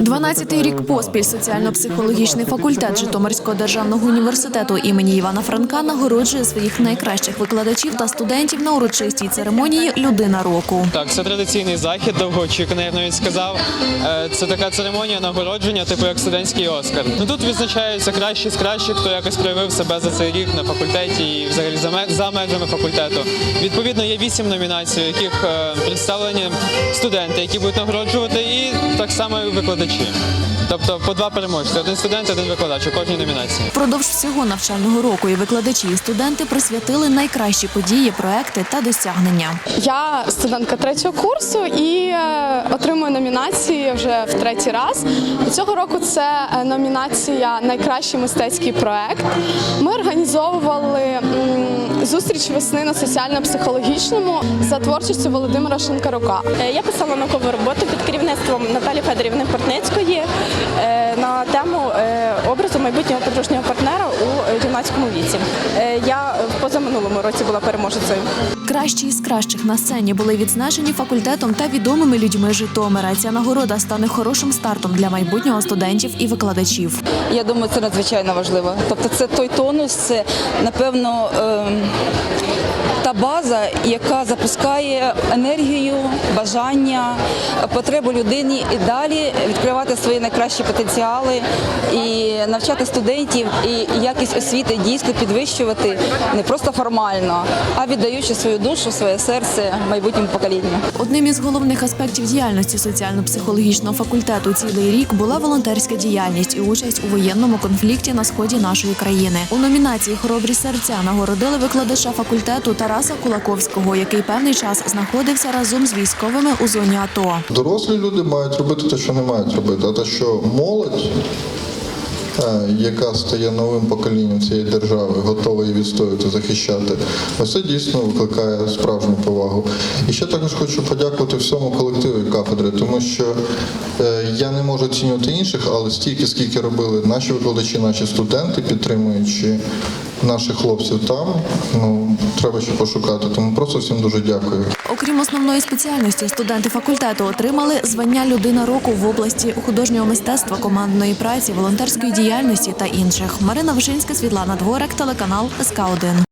12-й рік поспіль соціально-психологічний факультет Житомирського державного університету імені Івана Франка нагороджує своїх найкращих викладачів та студентів на урочистій церемонії Людина року. Так, це традиційний захід, довгоочікуваний, я навіть сказав. Е, Це така церемонія нагородження, типу як студентський Оскар. Ну тут відзначаються кращі з кращих, хто якось проявив себе за цей рік на факультеті і взагалі за ме- межами факультету. Відповідно, є вісім номінацій, яких е, представлені студенти, які будуть нагороджувати, і так само і викладачі. Тобто по два переможці: один студент, один викладач у кожній номінації. Впродовж всього навчального року і викладачі, і студенти присвятили найкращі події, проекти та досягнення. Я студентка третього курсу і е, отримую номінації вже в третій раз. Цього року це е, номінація Найкращий мистецький проект. Ми організовували зустріч весни на соціально-психологічному за творчістю Володимира Шинкарука. Е, Я писала наукову роботу під керівництвом Наталі Федорівни Портницької е, на тему е, образу майбутнього подружнього партнера юнацькому віці. Е, Я в позаминулому році була переможецею. Кращі із кращих на сцені були відзначені факультетом та відомими людьми Житомира. Ця нагорода стане хорошим стартом для майбутнього студентів і викладачів. Я думаю, це надзвичайно важливо. Тобто, це той тонус, це напевно ем, та база, яка запускає енергію, бажання, потребу людині і далі відкривати свої найкращі потенціали і навчати студентів і якість освіти дійсно підвищувати не просто формально, а віддаючи свою душу, своє серце майбутньому поколінню. Одним із головних аспектів діяльності соціально-психологічного факультету цілий рік була волонтерська діяльність і участь у воєнному конфлікті на сході нашої країни. У номінації Хоробрі серця нагородили викладача факультету Тараса Кулаковського, який певний час знаходився разом з військовими у зоні АТО. Дорослі люди мають робити те, що не мають робити, а те, що молодь, яка стає новим поколінням цієї держави, готова її відстоювати, захищати, ось це дійсно викликає справжню повагу. І ще також хочу подякувати всьому колективу кафедри, тому що е, я не можу оцінювати інших, але стільки, скільки робили наші викладачі, наші студенти, підтримуючи наших хлопців там, ну треба ще пошукати. Тому просто всім дуже дякую. Окрім основної спеціальності, студенти факультету отримали звання Людина року в області художнього мистецтва, командної праці, волонтерської діяльності та інших. Марина Вишинська, Світлана Дворик, телеканал СК 1